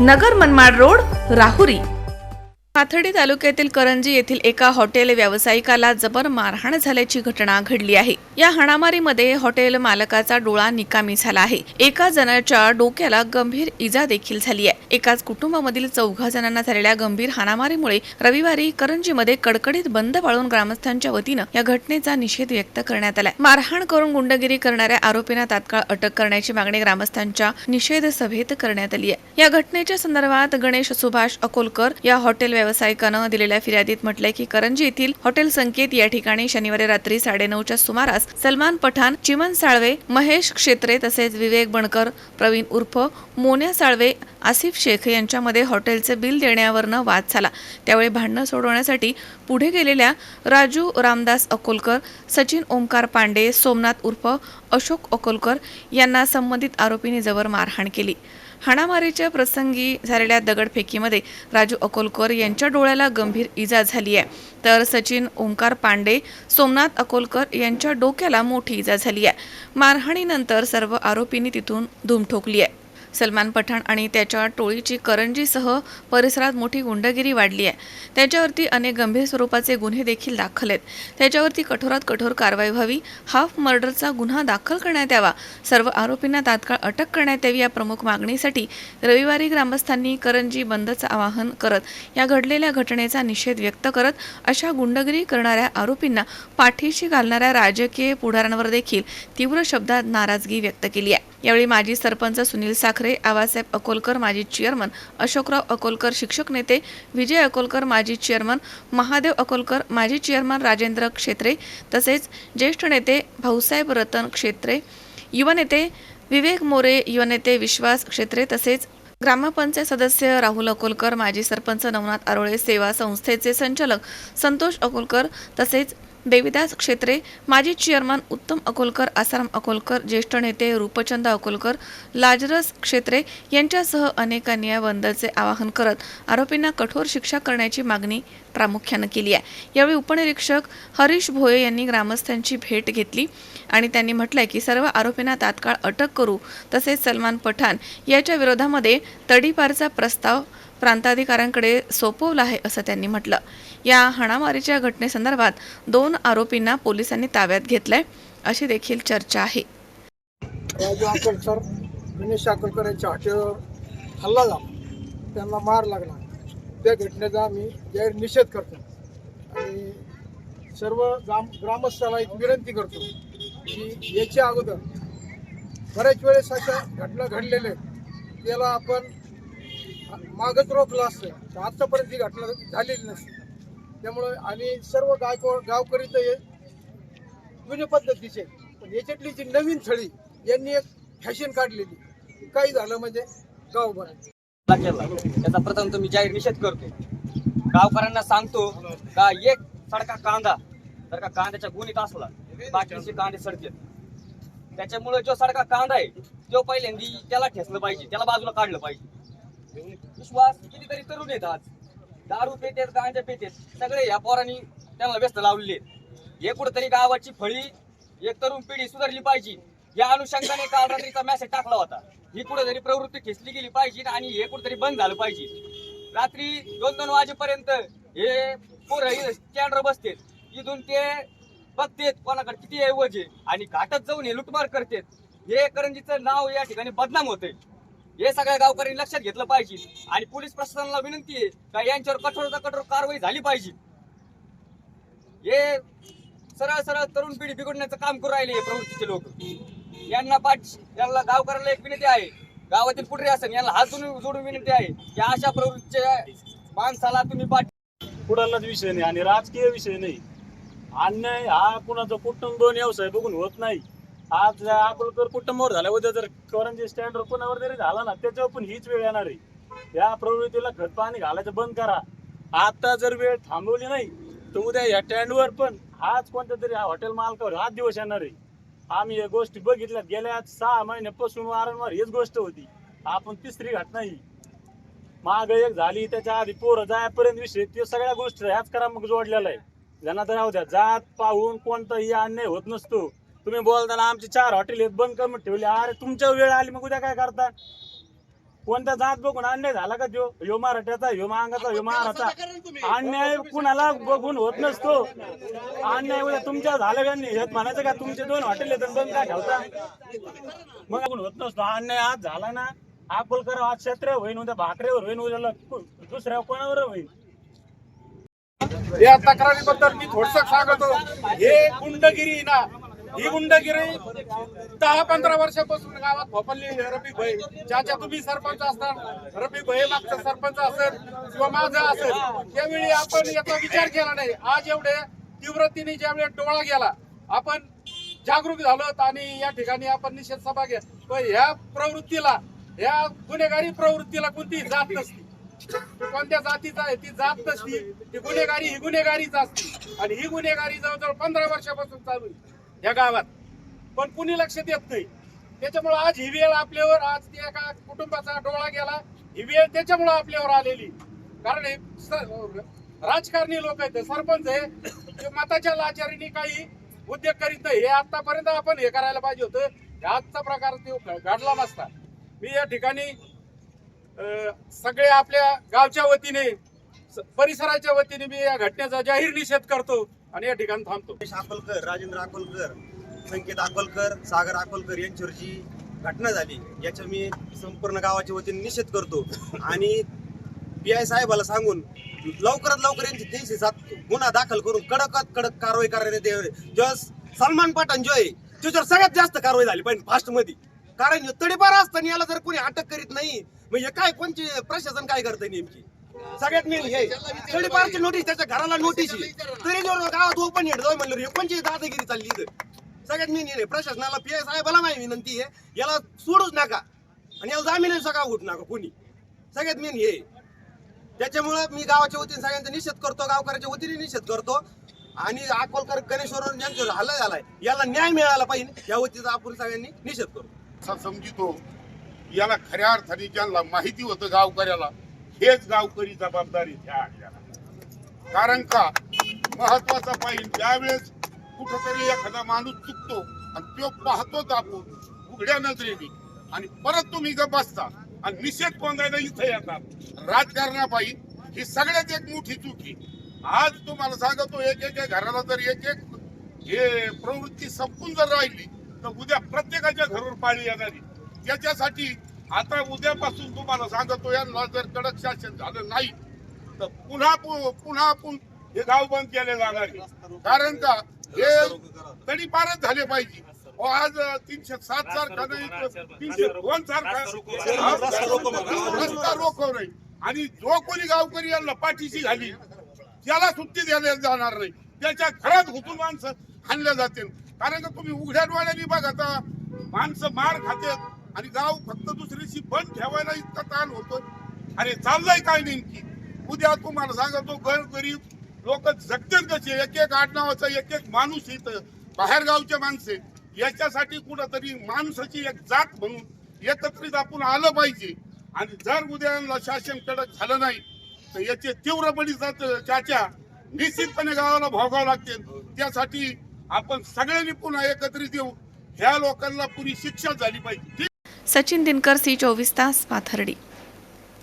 नगर Manmad road Rahuri. Pathardi तालुक्यातील करंजी येथील एका हॉटेल व्यावसायिकाला जबर मारहाण झाल्याची घटना घडली आहे. या हाणामारीमध्ये हॉटेल मालकाचा डोळा निकामी झाला आहे. एका जणाच्या डोक्याला गंभीर इजा देखील झाली आहे. एकाच कुटुंबामधील चौघा जणांना झालेल्या गंभीर हाणामारीमुळे रविवारी करंजीमध्ये कडकडीत बंद पाळून ग्रामस्थांच्या वतीनं या घटनेचा निषेध व्यक्त करण्यात आलाय. मारहाण करून गुंडगिरी करणाऱ्या आरोपींना तात्काळ अटक करण्याची मागणी ग्रामस्थांच्या निषेध सभेत करण्यात आली आहे. या घटनेच्या संदर्भात गणेश सुभाष अकोलकर या हॉटेल व्यावसायिकानं दिलेल्या फिर्यादीत म्हटलंय की करंजी येथील हॉटेल संकेत या ठिकाणी शनिवारी रात्री साडेनऊच्या सुमारास सलमान पठाण चिमन साळवे महेश क्षेत्रे तसेच विवेक बणकर प्रवीण उर्फ मोन्या साळवे आसिफ शेख यांच्यामध्ये हॉटेलचे बिल देण्यावरनं वाद झाला. त्यावेळी भांडणं सोडवण्यासाठी पुढे गेलेल्या राजू रामदास अकोलकर सचिन ओंकार पांडे सोमनाथ उर्फ अशोक अकोलकर यांना संबंधित आरोपींनी जबर मारहाण केली. हाणामारीच्या प्रसंगी झालेल्या दगडफेकीमध्ये राजू अकोलकर यांच्या डोळ्याला गंभीर इजा झाली आहे. तर सचिन ओंकार पांडे सोमनाथ अकोलकर यांच्या डोक्याला मोठी इजा झाली आहे. मारहाणीनंतर सर्व आरोपींनी तिथून धूम ठोकली आहे. सलमान पठाण आणि त्याच्या टोळीची करंजीसह परिसरात मोठी गुंडगिरी वाढली आहे. त्याच्यावरती अनेक गंभीर स्वरूपाचे गुन्हे देखील दाखल आहेत. त्याच्यावरती कठोरात कठोर कारवाई व्हावी हाफ मर्डरचा गुन्हा दाखल करण्यात यावा सर्व आरोपींना तात्काळ अटक करण्यात यावी या प्रमुख मागणीसाठी रविवारी ग्रामस्थांनी करंजी बंदचं आवाहन करत या घडलेल्या घटनेचा निषेध व्यक्त करत अशा गुंडगिरी करणाऱ्या आरोपींना पाठीशी घालणाऱ्या राजकीय पुढाऱ्यांवर देखील तीव्र शब्दात नाराजगी व्यक्त केली आहे. यावेळी माजी सरपंच सुनील साखरे आवासाहेब अकोलकर माजी चेअरमन अशोकराव अकोलकर शिक्षक नेते विजय अकोलकर माजी चेअरमन महादेव अकोलकर माजी चेअरमन राजेंद्र क्षेत्रे तसेच ज्येष्ठ नेते भाऊसाहेब रतन क्षेत्रे युवा नेते विवेक मोरे युवा नेते विश्वास क्षेत्रे तसेच ग्रामपंचायत सदस्य राहुल अकोलकर माजी सरपंच नवनाथ आरोळे सेवा संस्थेचे संचालक संतोष अकोलकर तसेच देविदास क्षेत्रे माजी चेअरमन उत्तम अकोलकर आसाराम अकोलकर ज्येष्ठ नेते रूपचंद अकोलकर लाजरस क्षेत्रे यांच्यासह अनेकांनी या बंदचे आवाहन करत आरोपींना कठोर शिक्षा करण्याची मागणी प्रामुख्यानं केली आहे. यावेळी उपनिरीक्षक हरीश भोये यांनी ग्रामस्थांची भेट घेतली आणि त्यांनी म्हटलंय की सर्व आरोपींना तात्काळ अटक करू तसेच सलमान पठाण याच्या विरोधामध्ये तडीपारचा प्रस्ताव प्रांताधिकाऱ्यांकडे सोपवलं आहे असं त्यांनी म्हटलं. या हाणामारीच्या घटनेसंदर्भात दोन आरोपींना पोलिसांनी ताब्यात घेतलंय अशी देखील चर्चा आहे. गणेश अकोलकर यांच्या हॉटेलवर हल्ला झाला. त्यांना मार लागला. त्या घटनेचा आम्ही जाहीर निषेध करतो. आणि सर्व ग्राम ग्रामस्थाला एक विनंती करतो की याच्या अगोदर बऱ्याच वेळेस अशा घटना घडलेल्या आहेत. त्याला आपण मागच रोखलं असतं. तर आत्तापर्यंत ही घटना झालेली नसते. त्यामुळं आणि सर्व गायको गावकरी तर हे जुन्या पद्धतीचे पण याच्यातली जी नवीन थळी यांनी एक फॅशन काढलेली. काही झालं म्हणजे गावभर त्याचा प्रथम मी जाहीर निषेध करतो गावकऱ्यांना सांगतो का एक सडका कांदा जर का कांद्याच्या गुणीत असला बाकीचे कांदे सडतात त्याच्यामुळे जो सडका कांदा आहे तो पहिल्यांदी त्याला ठेसलं पाहिजे त्याला बाजूला काढलं पाहिजे. विश्वास कितीतरी तरुण येतात आज. दारू पेटेत गांजा पेटेत सगळे या पोरांनी त्यांना व्यस्त लावलेले आहेत. हे कुठेतरी गावाची फळी एक तरुण पिढी सुधारली पाहिजे. या अनुषंगाने काल रात्रीचा मेसेज टाकला होता. ही कुठेतरी प्रवृत्ती खेचली गेली पाहिजे आणि हे कुठेतरी बंद झालं पाहिजे. रात्री दोन दोन वाजेपर्यंत हे पोरं स्टँडवर बसतेत. इथून ते बघतेत कोणाकडे किती ऐवज आहे आणि घाटात जाऊन हे लुटमार करतेत. हे करंजीचं नाव या ठिकाणी बदनाम होतंय. हे सगळ्या गावकऱ्यांनी लक्षात घेतलं पाहिजे. आणि पोलीस प्रशासनाला विनंती आहे का यांच्यावर कठोरता कठोर कारवाई झाली पाहिजे. हे सरळ सरळ तरुण पिढी बिघडण्याचं काम करू राहिले हे प्रवृत्तीचे लोक. यांना पाठ यांना गावकऱ्याला एक विनंती आहे. गावातील पुढे असेल यांना हात जोडून विनंती आहे की अशा प्रवृत्तीच्या माणसाला तुम्ही पाठ कुणालाच विषय नाही आणि राजकीय विषय नाही. अन्याय हा कुणाचा कुटुंब दोन व्यवसाय बघून होत नाही. आज अकोलकर कुटुंबावर झाला? उद्या जर करंजी स्टँडवर कोणावर जरी झाला ना त्याच्यावर पण हीच वेळ येणार आहे. या प्रवृत्तीला खत पाणी घालायचं बंद करा. आता जर वेळ थांबवली नाही तर उद्या या स्टँडवर पण आज कोणत्या तरी हॉटेल मालकावर हाच दिवस येणार आहे. आम्ही या गोष्टी बघितल्यात. गेल्या सहा महिन्यापासून वारंवार हीच गोष्ट होती. आपण तिसरी घटना ही माग एक झाली त्याच्या आधी पोरं जायपर्यंत विषय ते सगळ्या गोष्टी ह्याच करा मग जोडलेला आहे. ज्यांना तर राहू द्या. जात पाहून कोणताही अन्याय होत नसतो. तुम्ही बोलताना आमचे चार हॉटेल आहेत बंद करून ठेवले. अरे तुमच्या वेळ आली मग उद्या काय करता? कोणत्या जात बघून अन्याय झाला का त्यो? ह्यो मराठ्याचा ह्यो मांगाचा ह्यो महाराचा अन्याय कुणाला बघून होत नसतो. अन्याय उद्या तुमच्या झालं का नाही? हेच म्हणायचं का? तुमचे दोन हॉटेल आहेत बंद काय ठेवता? मग बघून होत नसतो. अन्याय आज झाला ना अकोलकर आज क्षेत्र होईन उद्या भाकरेवर होईन उद्या दुसऱ्या कोणावर होईन? या तक्रारीबद्दल मी थोडस सांगतो. हे गुंडगिरी ना ही गुंडगिरी दहा पंधरा वर्षापासून गावात भोपल्ली रफिक भाई ज्याच्या तुम्ही सरपंच असणार रफिक भाई मागचा सरपंच असेल किंवा माझा असेल त्यावेळी आपण याचा विचार केला नाही. आज एवढे तीव्रतेने ज्यावेळी डोळा गेला आपण जागरूक झालो आणि या ठिकाणी आपण निषेध सभा घ्या पण ह्या प्रवृत्तीला ह्या गुन्हेगारी प्रवृत्तीला कोणतीही जात नसती. कोणत्या जातीचा आहे ती जात नसती. ती गुन्हेगारी ही गुन्हेगारीच असते. आणि ही गुन्हेगारी जवळजवळ पंधरा वर्षापासून चालू आहे. या गावात. पण कुणी लक्ष देत नाही. त्याच्यामुळे आज ही वेळ आपल्यावर आज त्या एका कुटुंबाचा डोळा गेला. ही वेळ त्याच्यामुळे आपल्यावर आलेली. कारण हे राजकारणी लोक आहेत सरपंच आहे ते मताच्या लाचारीने काही उद्योग करीत नाही. हे आतापर्यंत आपण हे करायला पाहिजे होतं. हे आजचा प्रकार तो घडला नसता. मी या ठिकाणी सगळे आपल्या गावच्या वतीने स- परिसराच्या वतीने मी या घटनेचा जाहीर निषेध करतो. आणि या ठिकाणी थांबतो. अकोलकर राजेंद्र अकोलकर संकेत अकोलकर सागर अकोलकर यांच्यावर जी घटना झाली याच्या मी संपूर्ण गावाच्या वतीने निषेध करतो. आणि पी आय साहेबाला सांगून लवकरात लवकर यांची तीनशे सात गुन्हा दाखल करून कडकात कडक कारवाई करण्यात यावी जेव्हा सलमान पठाण जो आहे त्याच्यावर सगळ्यात जास्त कारवाई झाली पाहिजे फास्टमध्ये कारण तडीपार असताना याला जर कोणी अटक करीत नाही म्हणजे काय कोणची प्रशासन काय करतंय नेमकी? सगळ्यात मेन हे. तडीपारची नोटीस त्याच्या घराला नोटीस आहे. तरी जर गावात ओपन हेड जाऊ म्हणलं हे कोणची दादागिरी चालली इथं. सगळ्यात मेन हे प्रशासनाला पी आय साहेबाला माझी विनंती आहे याला सोडूच नका. आणि याला जामीन सगळा उठ नका कोणी. सगळ्यात मेन हे. त्याच्यामुळं मी गावाच्या वतीने सगळ्यांचा निषेध करतो गावकऱ्याच्या वतीने निषेध करतो. आणि अकोलकर गणेश्वर यांच्यावर हल्ला झालाय. याला न्याय मिळाला पाहिजे. या वतीचा आपण सगळ्यांनी निषेध करतो. समजितो. याला खऱ्या अर्थाने ज्यांना माहिती होतं गावकऱ्याला हेच गावकरी जबाबदारी घ्या कारण का? महत्त्वाचा पाहिजे ज्यावेळेस कुठंतरी एखादा माणूस चुकतो आणि तो पाहतोच आपण उघड्या नजरेने. आणि परत तुम्ही जर बसता आणि निषेध कोंदायला इथं येतात. राजकारणापायी ही सगळ्यात एक मोठी चुकी आज तुम्हाला सांगतो एक एक घराला जर एक एक हे प्रवृत्ती संपून जर राहिली तर उद्या प्रत्येकाच्या घरावर पाळी येणारी. त्याच्यासाठी आता उद्यापासून तुम्हाला सांगतो यांना जर कडक शासन झालं नाही तर पुन्हा पु- पुन्हा आपण हे गाव बंद केले जाणार आहे. कारण का हे तरी पारच झाले पाहिजे. आज तीनशे सात सारखा नाही तर तीनशे दोन सारखा रस्ता रोखव नाही. आणि जो कोणी गावकरी यांना पाठीशी घाली त्याला सुट्टी देण्यात जाणार नाही. त्याच्या घरात घुसून माणसं हाणल्या जातील. कारण का तुम्ही उघड्या डोळ्यांनी बघा आता माणसं मार खातात. आणि गाव फक्त दुसरीशी बंद ठेवायला इतका ताण होतो. अरे चाललंय काय नेमकी? उद्या तुम्हाला सांगतो घर गरीब लोक जगतात कसे? एक एक आडनावाचा एक एक माणूस इथं बाहेर गावचे माणसे. याच्यासाठी कुठंतरी माणसाची एक जात म्हणून एकत्रित आपण आलं पाहिजे. आणि जर उद्या शासन कडक झालं नाही तर याचे तीव्र जात चाच्या निश्चितपणे गावाला भोगावं लागते. त्यासाठी आपण सगळ्यांनी पुन्हा एकत्रित येऊ. ह्या लोकांना पुरी शिक्षा झाली पाहिजे. सचिन दिनकर सी चोवीस तास पाथर्डी.